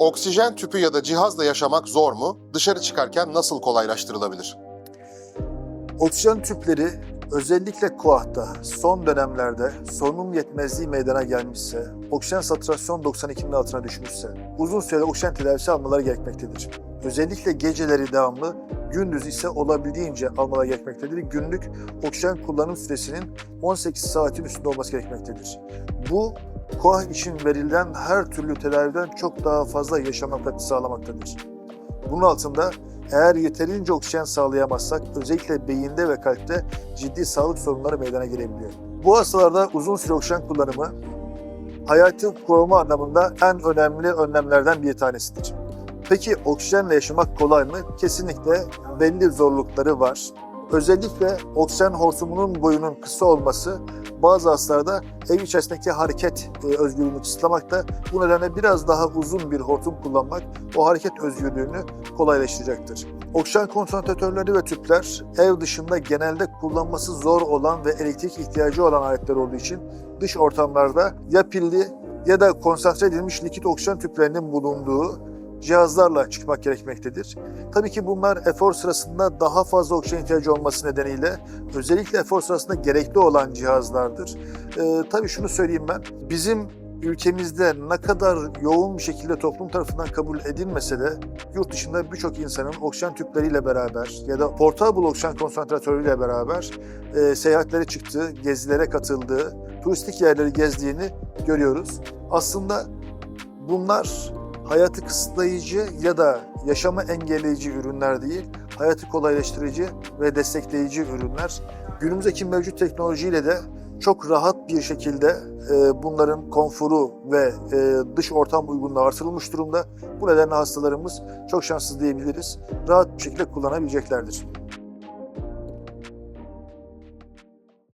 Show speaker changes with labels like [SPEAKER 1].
[SPEAKER 1] Oksijen tüpü ya da cihazla yaşamak zor mu? Dışarı çıkarken nasıl kolaylaştırılabilir?
[SPEAKER 2] Oksijen tüpleri özellikle KUAH'ta son dönemlerde solunum yetmezliği meydana gelmişse, oksijen saturasyon 92'nin altına düşmüşse, uzun süreli oksijen tedavisi almaları gerekmektedir. Özellikle geceleri devamlı, gündüz ise olabildiğince almaları gerekmektedir. Günlük oksijen kullanım süresinin 18 saatin üstünde olması gerekmektedir. Bu, KUAH için verilen her türlü tedaviden çok daha fazla yaşama katkı sağlamaktadır. Bunun altında eğer yeterince oksijen sağlayamazsak özellikle beyinde ve kalpte ciddi sağlık sorunları meydana gelebiliyor. Bu hastalarda uzun süre oksijen kullanımı hayatı koruma anlamında en önemli önlemlerden bir tanesidir. Peki oksijenle yaşamak kolay mı? Kesinlikle belli zorlukları var. Özellikle oksijen hortumunun boyunun kısa olması bazı hastalarda ev içerisindeki hareket e, özgürlüğünü kısıtlamakta. Bu nedenle biraz daha uzun bir hortum kullanmak o hareket özgürlüğünü kolaylaştıracaktır. Oksijen konsantratörleri ve tüpler ev dışında genelde kullanması zor olan ve elektrik ihtiyacı olan aletler olduğu için dış ortamlarda ya pilli ya da konsantre edilmiş likit oksijen tüplerinin bulunduğu cihazlarla çıkmak gerekmektedir. Tabii ki bunlar efor sırasında daha fazla oksijen ihtiyacı olması nedeniyle özellikle efor sırasında gerekli olan cihazlardır. Ee, tabii şunu söyleyeyim ben, bizim ülkemizde ne kadar yoğun bir şekilde toplum tarafından kabul edilmese de yurt dışında birçok insanın oksijen tüpleriyle beraber ya da portable oksijen konsantratörüyle beraber e, seyahatlere çıktığı, gezilere katıldığı, turistik yerleri gezdiğini görüyoruz. Aslında bunlar hayatı kısıtlayıcı ya da yaşamı engelleyici ürünler değil, hayatı kolaylaştırıcı ve destekleyici ürünler. Günümüzdeki mevcut teknolojiyle de çok rahat bir şekilde e, bunların konforu ve e, dış ortam uygunluğu artırılmış durumda. Bu nedenle hastalarımız çok şanssız diyebiliriz. Rahat bir şekilde kullanabileceklerdir.